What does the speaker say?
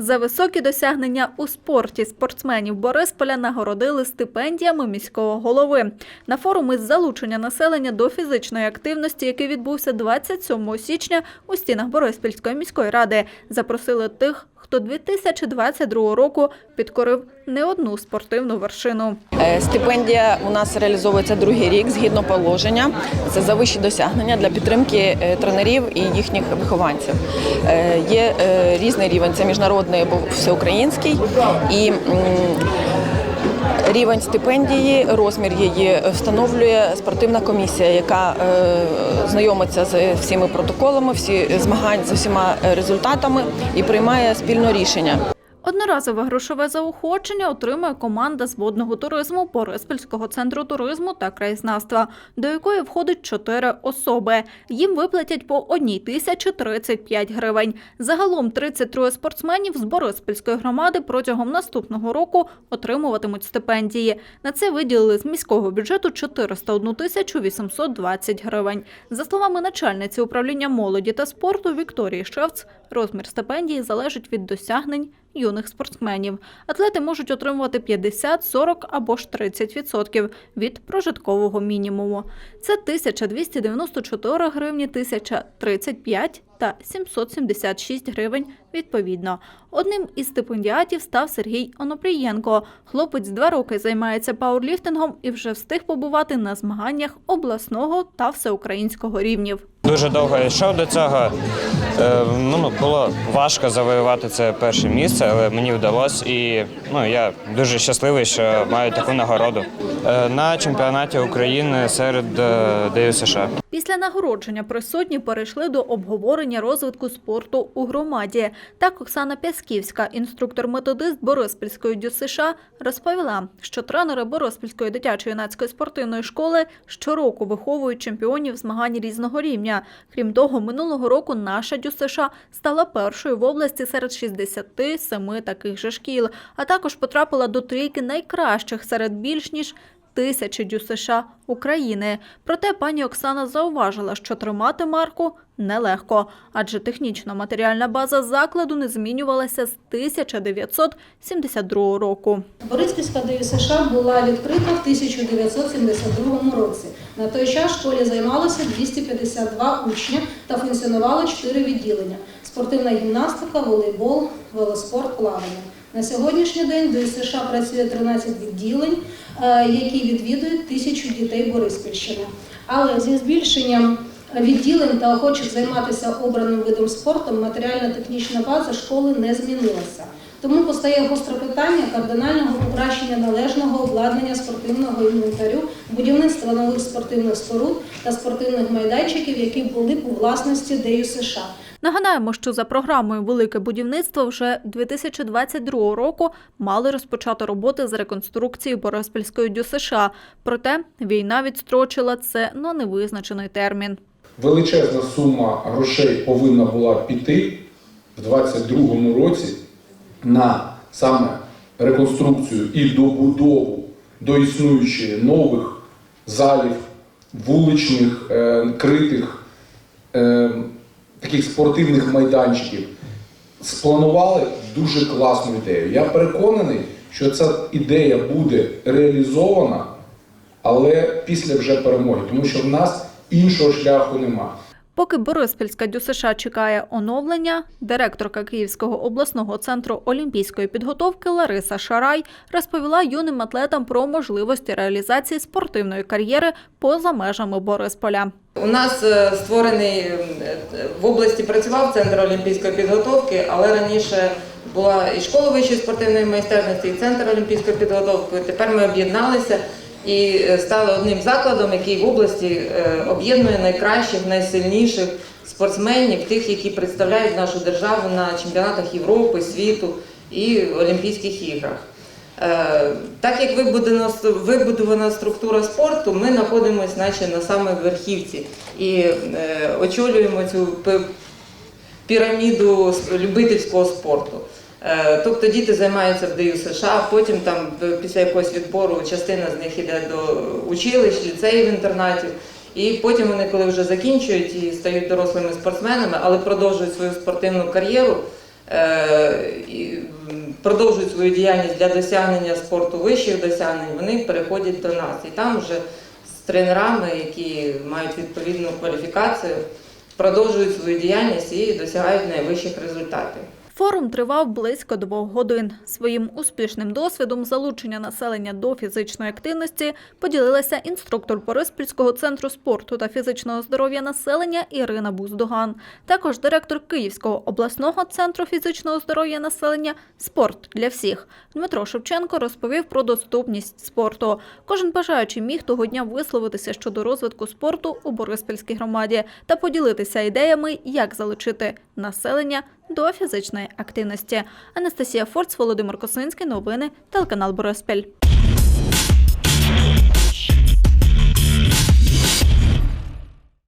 За високі досягнення у спорті спортсменів Борисполя нагородили стипендіями міського голови. На форум із залучення населення до фізичної активності, який відбувся 27 січня у стінах Бориспільської міської ради, запросили тих, хто 2022 року підкорив не одну спортивну вершину. Е, Стипендія у нас реалізовується другий рік згідно положення. Це за вищі досягнення для підтримки е, тренерів і їхніх вихованців. Е, Є різний рівень, це міжнародний або всеукраїнський. І рівень стипендії, розмір її встановлює спортивна комісія, яка е, знайомиться з всіми протоколами, всі змагань з усіма результатами і приймає спільне рішення. Одноразове грошове заохочення отримує команда з водного туризму Бориспільського центру туризму та краєзнавства, до якої входить чотири особи. Їм виплатять по одній тисячі 35 гривень. Загалом 33 спортсменів з Бориспільської громади протягом наступного року отримуватимуть стипендії. На це виділили з міського бюджету 401 тисячу 820 гривень. За словами начальниці управління молоді та спорту Вікторії Шевц, розмір стипендії залежить від досягнень юних спортсменів. Атлети можуть отримувати 50, 40 або ж 30% від прожиткового мінімуму. Це 1294 гривні, 1035 та 776 гривень відповідно. Одним із стипендіатів став Сергій Онопрієнко. Хлопець два роки займається пауерліфтингом і вже встиг побувати на змаганнях обласного та всеукраїнського рівнів. Дуже довго йшов до цього. Е, Ну, було важко завоювати це перше місце, але мені вдалося. І ну, я дуже щасливий, що маю таку нагороду Е, на чемпіонаті України серед е, ДЮ США. Після нагородження присутні перейшли до обговорення розвитку спорту у громаді. Так Оксана Пясківська, інструктор-методист Бориспільської ДЮСШ, розповіла, що тренери Бориспільської дитячо-юнацької спортивної школи щороку виховують чемпіонів змагань різного рівня. Крім того, минулого року наша ДЮСШ стала першою в області серед 67 таких же шкіл, а також потрапила до трійки найкращих серед більш ніж тисячі ДЮСШ України. Проте пані Оксана зауважила, що тримати марку нелегко, адже технічно-матеріальна база закладу не змінювалася з 1972 року. Бориспільська ДЮСШ була відкрита в 1972 році. На той час в школі займалося 252 учня та функціонувало 4 відділення: спортивна гімнастика, волейбол, велоспорт, плавання. На сьогоднішній день до США працює 13 відділень, е, які відвідують тисячу дітей Бориспільщини. Але зі збільшенням відділень та охочих займатися обраним видом спорту матеріально-технічна база школи не змінилася. Тому постає гостре питання кардинального покращення належного обладнання спортивного інвентарю, будівництва нових спортивних споруд та спортивних майданчиків, які були б у власності ДЮ США. Нагадаємо, що за програмою Велике будівництво вже 2022 року мали розпочати роботи з реконструкції Бориспільської ДЮСШ. Проте війна відстрочила це на невизначений термін. величезна сума грошей повинна була піти в 2022 році на саме реконструкцію і добудову до існуючих нових залів, вуличних, е, критих, е, таких спортивних майданчиків. Спланували дуже класну ідею. Я переконаний, що ця ідея буде реалізована, але після вже перемоги, тому що в нас іншого шляху нема. Поки Бориспільська ДЮСШ чекає оновлення, директорка Київського обласного центру олімпійської підготовки Лариса Шарай розповіла юним атлетам про можливості реалізації спортивної кар'єри поза межами Борисполя. У нас е, створений е, в області працював центр олімпійської підготовки, але раніше була і школа вищої спортивної майстерності, і центр олімпійської підготовки. Тепер ми об'єдналися і е, стали одним закладом, який в області е, об'єднує найкращих, найсильніших спортсменів, тих, які представляють нашу державу на чемпіонатах Європи, світу і Олімпійських іграх. Е, Так як вибудована, структура спорту, ми знаходимося наче на самій верхівці і очолюємо цю піраміду любительського спорту. Е, Тобто діти займаються в ДЮ США, потім там після якогось відбору частина з них йде до училищ, ліцеїв, інтернатів. І потім вони, коли вже закінчують і стають дорослими спортсменами, але продовжують свою спортивну кар'єру, е, продовжують свою діяльність для досягнення спорту вищих досягнень, вони переходять до нас. І там вже з тренерами, які мають відповідну кваліфікацію, продовжують свою діяльність і досягають найвищих результатів. Форум тривав близько двох годин. Своїм успішним досвідом залучення населення до фізичної активності поділилася інструктор Бориспільського центру спорту та фізичного здоров'я населення Ірина Буздоган. Також директор Київського обласного центру фізичного здоров'я населення Спорт для всіх Дмитро Шевченко розповів про доступність спорту. Кожен бажаючий міг того дня висловитися щодо розвитку спорту у Бориспільській громаді та поділитися ідеями, як залучити населення до фізичної активності. Анастасія Форц, Володимир Косинський. Новини телеканал Бориспіль.